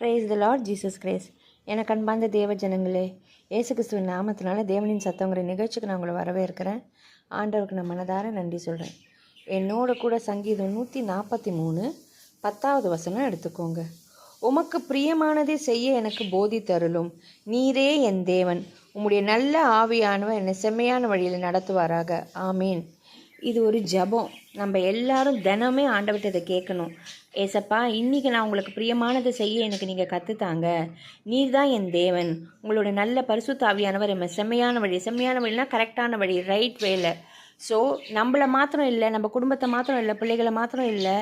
Praise the Lord Jesus grace எனக்கு அன்பார்ந்த தேவ ஜனங்களே இயேசு கிறிஸ்துவின் நாமத்தினால தேவனின் சத்தங்கிற நிகழ்ச்சிக்கு நான் உங்களை வரவேற்கிறேன். ஆண்டவருக்கு நான் மனதார நன்றி சொல்கிறேன் என்னோட கூட சங்கீதம் நூற்றி நாற்பத்தி மூணு பத்தாவது வசனம் எடுத்துக்கோங்க. உமக்கு பிரியமானதை செய்ய எனக்கு போதி தருளும். நீரே என் தேவன். உம்முடைய நல்ல ஆவியானவர் என்னை செம்மையான வழியில் நடத்துவாராக. ஆமீன். இது ஒரு ஜெபம். நம்ம எல்லாரும் தினமே ஆண்டவர்கிட்ட இதை கேட்கணும். ஏசப்பா இன்றைக்கி நான் உங்களுக்கு பிரியமானதை செய்ய எனக்கு நீங்கள் கற்றுத்தாங்க நீர் தான் என் தேவன். உங்களோட நல்ல பரிசுத்தாவியானவர் நம்ம செம்மையான வழி செம்மையான வழினா கரெக்டான வழி ரைட் வேல ஸோ நம்மளை மாத்திரம் இல்லை நம்ம குடும்பத்தை மாத்திரம் இல்லை பிள்ளைகளை மாத்திரம் இல்லை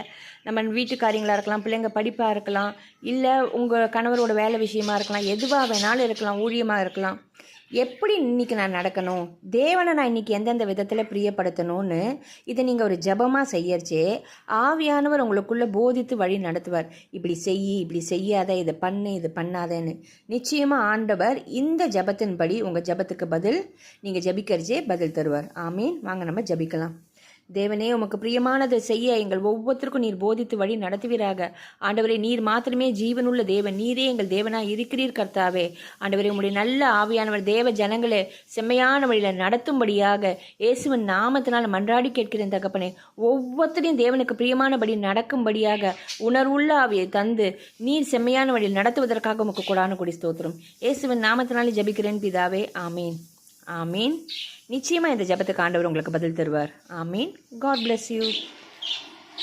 நம்ம வீட்டுக்காரியங்களாக இருக்கலாம் பிள்ளைங்க படிப்பாக இருக்கலாம் இல்லை உங்கள் கணவரோட வேலை விஷயமா இருக்கலாம் எதுவாக வேணாலும் இருக்கலாம் ஊழியமாக இருக்கலாம். எப்படி இன்னைக்கு நான் நடக்கணும்? தேவனை நான் இன்னைக்கு எந்தெந்த விதத்தில் பிரியப்படுத்தணும்னு இதை நீங்கள் ஒரு ஜெபமாக செய்யறச்சே ஆவியானவர் உங்களுக்குள்ளே போதித்து வழி நடத்துவார். இப்படி செய் இப்படி செய்யாத இதை பண்ணு இது பண்ணாதேன்னு. நிச்சயமாக ஆண்டவர் இந்த ஜபத்தின்படி உங்கள் ஜெபத்துக்கு பதில் நீங்கள் ஜபிக்கிறச்சே பதில் தருவார். ஆமீன். வாங்க நம்ம ஜெபிக்கலாம். தேவனே உமக்கு பிரியமானதை செய்ய எங்கள் ஒவ்வொருத்தருக்கும் நீர் போதித்து வழி நடத்துவீராக. ஆண்டவரே நீர் மாத்திரமே ஜீவனுள்ள தேவன். நீரே எங்கள் தேவனாக இருக்கிறீர் கர்த்தாவே. ஆண்டவரே உங்களுடைய நல்ல ஆவியானவர் தேவ ஜனங்களே செம்மையான வழியில் நடத்தும்படியாக இயேசுவின் நாமத்தினால் மன்றாடி கேட்கிறேன் தகப்பனே. ஒவ்வொருத்தரையும் தேவனுக்கு பிரியமானபடி நடக்கும்படியாக உணர்வுள்ள ஆவியை தந்து நீர் செம்மையான வழியில் நடத்துவதற்காக உமக்கு கொடான கொடி ஸ்தோத்திரம். இயேசுவின் நாமத்தினாலே ஜபிக்கிறேன் பிதாவே. ஆமீன். ஆமீன். நிச்சயமாக இந்த ஜபத்துக்கு ஆண்டவர் உங்களுக்கு பதில் தருவார். ஆமீன். God bless you